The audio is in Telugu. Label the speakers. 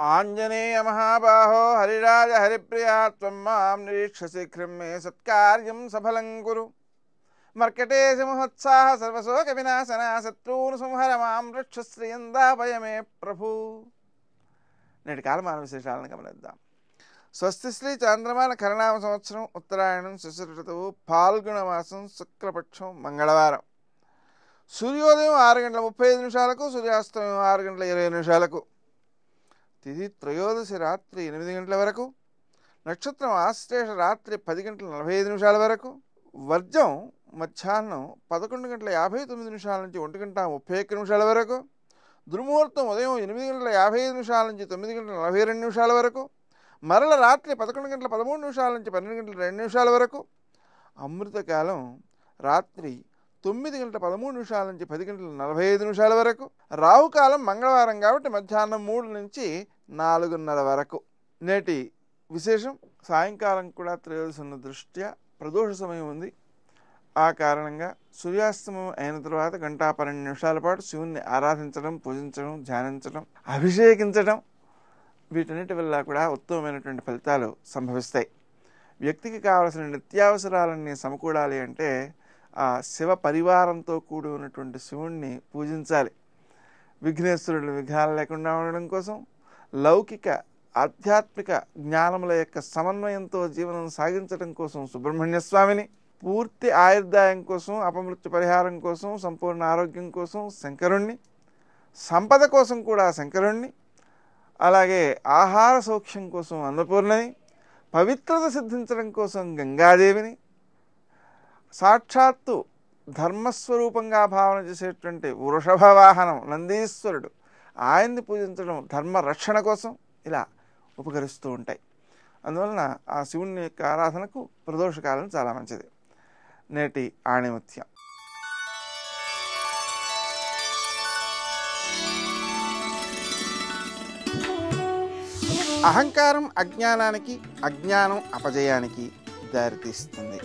Speaker 1: ఆంజనేయ మహాబాహో హరిరాజ హరిప్రియా త్వం మాం నిరీక్ష శీఘ్రం మే సత్కార్యం సఫలం కురు మర్కటేసి మహోత్సాహ సర్వశోక వినాశన శత్రువును సంహర మాం రక్ష ప్రభు నేటి కాలమాన విశేషాలను గమనిద్దాం. స్వస్తి శ్రీ చంద్రమాన కరణామ సంవత్సరం ఉత్తరాయణం శిశిర ఋతువు పాల్గొన మాసం శుక్లపక్షం మంగళవారం. సూర్యోదయం ఆరు గంటల ముప్పై ఐదు నిమిషాలకు సూర్యాస్తమయం ఆరు గంటల ఇరవై నిమిషాలకు. తిథి త్రయోదశి రాత్రి ఎనిమిది గంటల వరకు నక్షత్రం ఆశ్లేష రాత్రి పది గంటల నలభై ఐదు నిమిషాల వరకు వర్జం మధ్యాహ్నం పదకొండు గంటల యాభై తొమ్మిది నిమిషాల నుంచి ఒంటి గంట ముప్పై ఒక్క నిమిషాల వరకు దుర్ముహూర్తం ఉదయం ఎనిమిది గంటల యాభై ఐదు నిమిషాల నుంచి తొమ్మిది గంటల నలభై రెండు నిమిషాల వరకు మరల రాత్రి పదకొండు గంటల పదమూడు నిమిషాల నుంచి పన్నెండు గంటల రెండు నిమిషాల వరకు అమృతకాలం రాత్రి తొమ్మిది గంటల పదమూడు నిమిషాల నుంచి పది గంటల నలభై ఐదు నిమిషాల వరకు రావుకాలం మంగళవారం కాబట్టి మధ్యాహ్నం మూడు నుంచి నాలుగున్నర వరకు. నేటి విశేషం సాయంకాలం కూడా త్రయోదశి ఉన్న దృష్ట్యా ప్రదోష సమయం ఉంది. ఆ కారణంగా సూర్యాస్తమం అయిన తర్వాత గంటా పన్నెండు నిమిషాల పాటు శివుణ్ణి ఆరాధించడం పూజించడం ధ్యానించడం అభిషేకించడం వీటన్నిటి వల్ల కూడా ఉత్తమమైనటువంటి ఫలితాలు సంభవిస్తాయి. వ్యక్తికి కావలసిన నిత్యావసరాలన్నీ సమకూడాలి అంటే ఆ శివ పరివారంతో కూడి ఉన్నటువంటి శివుణ్ణి పూజించాలి. విఘ్నేశ్వరుడు విఘ్నాలు లేకుండా ఉండడం కోసం లౌకిక ఆధ్యాత్మిక జ్ఞానముల యొక్క సమన్వయంతో జీవనం సాగించడం కోసం సుబ్రహ్మణ్య స్వామిని పూర్తి ఆయుర్దాయం కోసం అపమృత్యు పరిహారం కోసం సంపూర్ణ ఆరోగ్యం కోసం శంకరుణ్ణి సంపద కోసం కూడా శంకరుణ్ణి అలాగే ఆహార సౌఖ్యం కోసం అన్నపూర్ణని పవిత్రత సిద్ధించడం కోసం గంగాదేవిని సాక్షాత్తు ధర్మస్వరూపంగా భావన చేసేటువంటి వృషభ వాహనం నందీశ్వరుడు ఆయన్ని పూజించడం ధర్మ రక్షణ కోసం ఇలా ఉపకరిస్తూ ఉంటాయి. అందువలన ఆ శివుని యొక్క ఆరాధనకు ప్రదోషకాలం చాలా మంచిది. నేటి ఆణిముత్యం. అహంకారం అజ్ఞానానికి అజ్ఞానం అపజయానికి దారితీస్తుంది.